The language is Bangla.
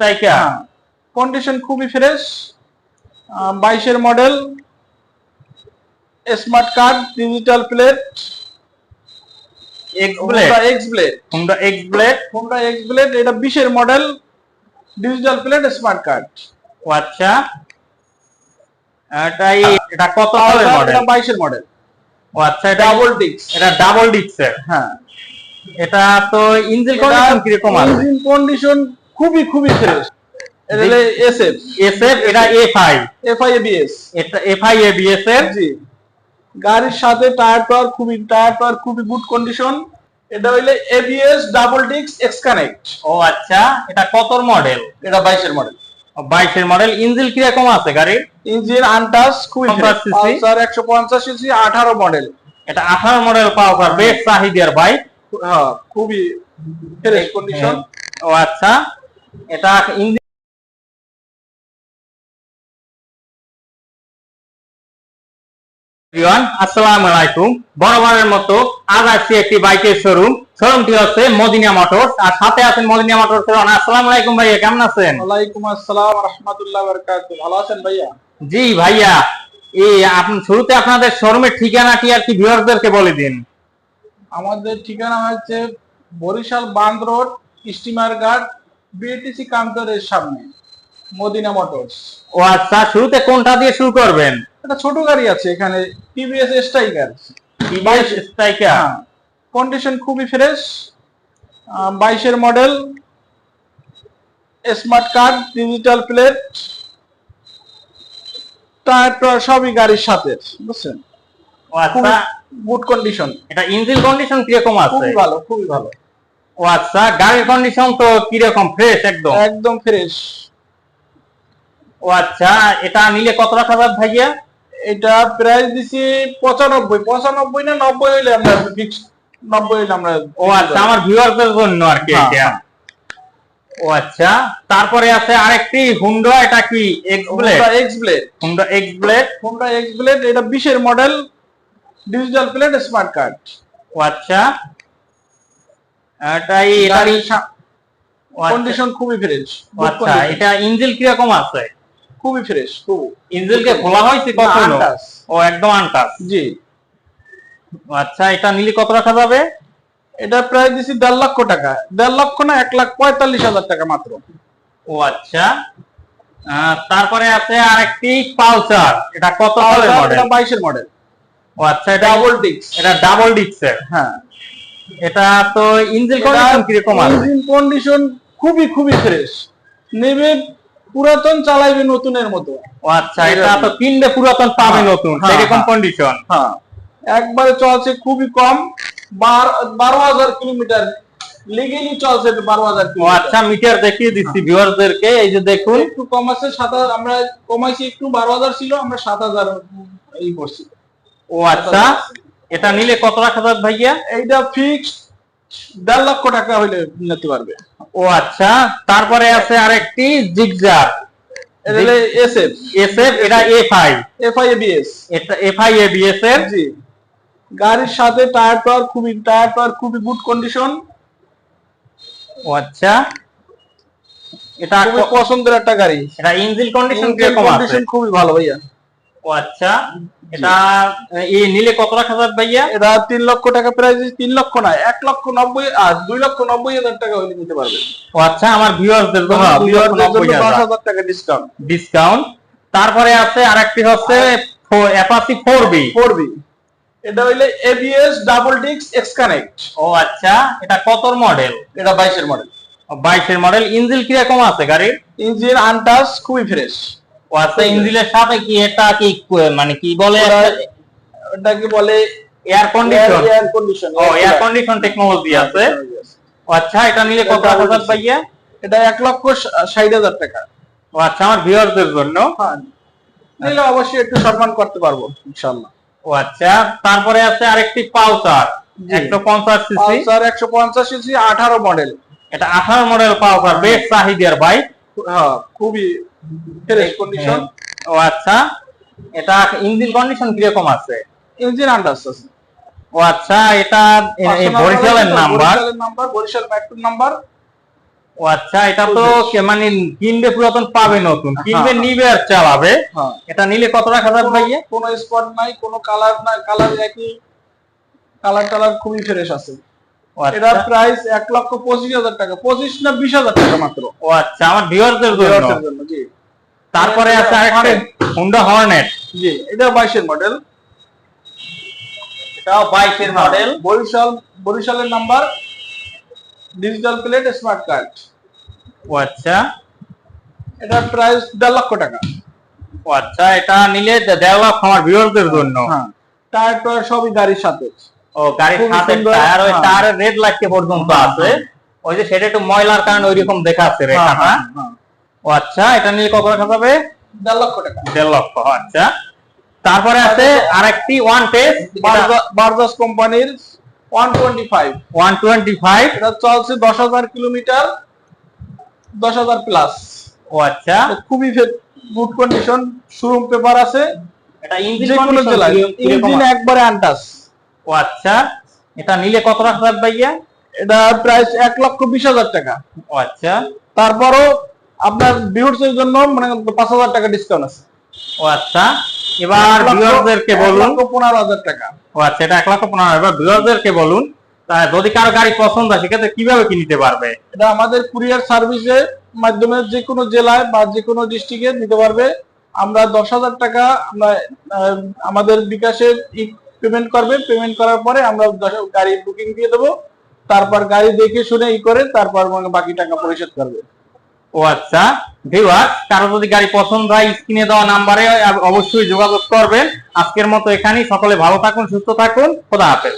স্ট্রাইকার কন্ডিশন খুবই ফ্রেশ বাইশের model smart card digital plate X blade Honda X blade Honda X blade এটা বিশের model digital plate smart card আচ্ছা। এটাই এটা কত সালের মডেল এটা বাইশের মডেল ও আচ্ছা এটা ডাবল ডিক্স এটা ডাবল ডিক্সের হ্যাঁ। এটা তো ইঞ্জিন কন্ডিশন আছে? ইঞ্জিন কন্ডিশন খুবই খুবই ফ্রেশ এটা এসএফ এসএফ এটা এফআই এফআই এবিএস এটা এফআই এবিএস এর? জি। গাড়ির সাথে টায়ার টায়ার খুবই টায়ার টায়ার খুবই গুড কন্ডিশন এটা হইলে এবিএস ডাবল ডিক্স এক্স কানেক্ট ও আচ্ছা। এটা কতর মডেল এটা বাইশের মডেল বাইশের মডেল ইঞ্জিন কীরকম আছে গাড়ির? ইঞ্জিন আনটাস খুবই পালসার একশো পঞ্চাশ সিসি আঠারো মডেল এটা আঠারো মডেল পাওয়ার বেশ চাহিদার বাইক হ্যাঁ খুবই ফ্রেশ কন্ডিশন ও আচ্ছা। এটা ইঞ্জিন এভরিওয়ান আসসালামু আলাইকুম। বরাবরের মতো আজ আসছি একটি বাইকের শোরুম শোরুমটি হচ্ছে মদিনা মোটরস। আর সাথে আছেন মদিনা মোটরস এর আসসালামু আলাইকুম ভাইয়া কেমন আছেন? ওয়ালাইকুম আসসালাম রহমতুল্লাহ বরকাত ভালো আছেন ভাইয়া? জি ভাইয়া। এই আপনি শুরুতে আপনাদের শোরুমের ঠিকানাটি আর কি ভিউয়ারদেরকে বলে দিন। আমাদের ঠিকানা হচ্ছে বরিশাল বান্ধ রোড স্টিমার ঘাট বিএটিসি কাউন্টারের সামনে মদিনা মোটরস। ও আচ্ছা শুরুতে কোনটা দিয়ে শুরু করবেন? একটা ছোট গাড়ি আছে এখানে TVS Striker. TVS Striker. Condition খুবই ফ্রেশ বাইশের model smart card digital plate tyre সবই গাড়ির সাথে বুঝছেন? ও আচ্ছা। গুড কন্ডিশন এটা ইঞ্জিন কন্ডিশন কীরকম আছে? খুবই ভালো খুবই ভালো। ও আচ্ছা গাড়ির কন্ডিশন তো কীরকম? ফ্রেশ একদম? একদম ফ্রেশ ও আচ্ছা এটা নিলে কত রাখা যাবে ভাইয়া? এটা প্রাইস দিছি পঁচানব্বই। পঁচানব্বই না নব্বই হইলে আমরা ফিক্স নব্বই হইলে আমরা ও আচ্ছা আমার ভিউয়ারদের জন্য আর কি হ্যাঁ। ও আচ্ছা তারপরে আছে আরেকটি হুন্ডা এটা কি X blade X blade Honda X blade Honda X blade এটা বিশের model digital plate smart card ও আচ্ছা। এটাই এটা আচ্ছা, কন্ডিশন খুবই ফ্রেশ আচ্ছা এটা ইঞ্জিন কীরকম আছে? খুবই ফ্রেশ খুব। ইঞ্জিনকে খোলা হয়েছে কখনো? ও একদম আনটাস জি। আচ্ছা এটা নিলে কত রাখা যাবে? এটা প্রায় দিছি দেড় লক্ষ টাকা। দেড় লক্ষ না এক লাখ পঁয়তাল্লিশ হাজার টাকা মাত্র। ও আচ্ছা। তারপরে আছে আরেকটি পালসার। এটা কত সালের মডেল এটা বাইশের মডেল ও আচ্ছা এটা ডাবল ডিক্স এটা ডাবল ডিক্সের হ্যাঁ। এটা তো ইঞ্জিন কন্ডিশন কীরকম আছে ইঞ্জিন কন্ডিশন খুবই খুবই ফ্রেশ নেবে পুরাতন চালাইবে নতুনের মতো। আচ্ছা এটা তো কিনবে পুরাতন পাবে হ্যাঁ, নতুন হ্যাঁ, সেরকম হ্যাঁ। কন্ডিশন হ্যাঁ একবারে চলছে খুবই কম। বার- বারো হাজার কিলোমিটার লিগেলি চলছে বারো হাজার আচ্ছা মিটার দেখিয়ে দিচ্ছি ভিউয়ারদেরকে এই যে দেখুন। একটু কম আছে সাত হাজার আমরা কমাইছি একটু বারো হাজার ছিল আমরা সাত হাজার এই করছি। ও আচ্ছা। এটা নিলে কত রাখা যাবে ভাইয়া? এইটা ফিক্সড দেড় লক্ষ টাকা হইলে নিতে পারবে। ও আচ্ছা তারপরে আছে আরেকটি জিগজার এসএফ এসএফ এটা এফআই এফআই এবিএস এটা এফআই এবিএস এর? জি। গাড়ির সাথে টায়ার টায়ার খুবই টায়ার টায়ার খুবই গুড কন্ডিশন ও আচ্ছা। এটা খুবই পছন্দের একটা গাড়ি। এটা ইঞ্জিন কন্ডিশন কন্ডিশন খুবই ভালো ভাইয়া। ও আচ্ছা এটা এই নিলে কত রাখা যাবে ভাইয়া? এটা তিন লক্ষ টাকা প্রাইস তিন লক্ষ না এক লক্ষ নব্বই আর দুই লক্ষ নব্বই হাজার টাকা হইলে নিতে পারবে। ও আচ্ছা আমার ভিউয়ারদের জন্য হ্যাঁ, পাঁচ হাজার টাকা ডিসকাউন্ট ডিসকাউন্ট তারপরে আছে আরেকটি হচ্ছে ফোর বি করবি এটা হইলে এবিএস ডাবল ডিক্স এক্স কানেক্ট ও আচ্ছা এটা কত মডেল এটা বাইশের মডেল বাইশের মডেল ইঞ্জিন কীরকম আছে গাড়ির? ইঞ্জিন আনটাস খুবই ফ্রেশ ও আচ্ছা ইঞ্জিনের সাথে কি এটা কি মানে কি বলে ওটাকে বলে? এয়ার কন্ডিশন এয়ার কন্ডিশন ও এয়ার কন্ডিশন টেকনোলজি আছে। আচ্ছা এটা নিলে কত হাজার ভাইয়া? এটা এক লক্ষ ষাট হাজার টাকা। ও আচ্ছা আমার ভিউয়ারদের জন্য। হ্যাঁ নিলে অবশ্যই একটু সম্মান করতে পারব ইনশাল্লাহ ও আচ্ছা তারপরে আছে আরেকটি জি। একশো পঞ্চাশ সিসি। পালসার একশো পঞ্চাশ সিসি আঠারো মডেল। এটা আঠারো মডেল পালসার বেশ চাহিদার বাইক। হ্যাঁ খুবই ফ্রেশ কন্ডিশন ও আচ্ছা। এটা ইঞ্জিন কন্ডিশন কীরকম আছে? ইঞ্জিন আন্ডাস আছে ও আচ্ছা এটা বরিশালের নাম্বার নাম্বার বরিশাল মেট্রোর নাম্বার ও আচ্ছা এটা তো কে- মানে কিনবে পুরাতন পাবে নতুন। কিনবে হ্যাঁ। নিবে আর চালাবে। হ্যাঁ। এটা নিলে কত রাখা যাবে ভাইয়া? কোনো স্পট নাই কোনো কালার নাই কালার একই। কালার টালার খুবই ফ্রেশ আছে। আচ্ছা। এটার প্রাইস এক লক্ষ পঁচিশ হাজার টাকা। পঁচিশ না বিশ হাজার টাকা মাত্র। ও আচ্ছা আমার ভিউয়ারদের জন্য, জি। তারপরে আছে আরেকটা হুন্ডা হর্নেট জি এটা বাইশের মডেল এটাও বাইশের মডেল বরিশাল বরিশালের number digital plate smart card ও আচ্ছা। এটার প্রাইস দেড় লক্ষ টাকা। ও আচ্ছা এটা নিলে দেড় লাখ আমার ভিউয়ারদের জন্য। হ্যাঁ টায়ার টায়ার সবই গাড়ির সাথে। ও গাড়ির সাথে টায়ার ওই হ্যাঁ। টায়ারের রেড পর্যন্ত হ্যাঁ, আছে। ওই যে সেটা একটু ময়লার কারণে ওইরকম দেখা আছে হ্যাঁ, রেখাটা। হ্যাঁ, হ্যাঁ। ও আচ্ছা এটা নিলে কত রাখা যাবে দেড় লক্ষ টাকা। দেড় লক্ষ আচ্ছা। তারপরে আছে আরেকটি ওয়ান বারজাস কোম্পানির one twenty five one twenty five এটা চলছে দশ হাজার কিলোমিটার দশ হাজার প্লাস ও আচ্ছা। খুবই গুড কন্ডিশন শোরুম পেপার আছে। এটা ইঞ্জিন ইঞ্জিন একবারে আনটাস ও আচ্ছা এটা নিলে কত যাবে ভাইয়া? এটা প্রাইস এক লক্ষ বিশ হাজার টাকা। ও আচ্ছা। তারপরও আপনার ভিউর্স এর জন্য মানে পাঁচ হাজার টাকা ডিসকাউন্ট আছে। ও আচ্ছা এবার ভিউয়ারদেরকে বলুন। পনেরো হাজার টাকা। ও আচ্ছা এটা এক লক্ষ পনেরো এবার ভিউয়ারদেরকে বলুন যদি কারও গাড়ি পছন্দ হয় সেক্ষেত্রে কীভাবে কি নিতে পারবে? এটা আমাদের কুরিয়ার সার্ভিসের মাধ্যমে যে কোনো জেলায় বা যে কোনো ডিস্ট্রিক্টে নিতে পারবে। আমরা দশ হাজার টাকা আমরা আমাদের বিকাশের পেমেন্ট করবে পেমেন্ট করার পরে আমরা গাড়ি বুকিং দিয়ে দেবো। তারপর গাড়ি দেখে শুনে ই করে, তারপর বাকি টাকা পরিশোধ করবে। ও আচ্ছা ভিউয়ার কারও যদি গাড়ি পছন্দ হয়, স্ক্রিনে দেওয়া নাম্বারে অবশ্যই যোগাযোগ করবেন। আজকের মতো এখানেই, সকলে ভালো থাকুন, সুস্থ থাকুন, খোদা হাফেজ।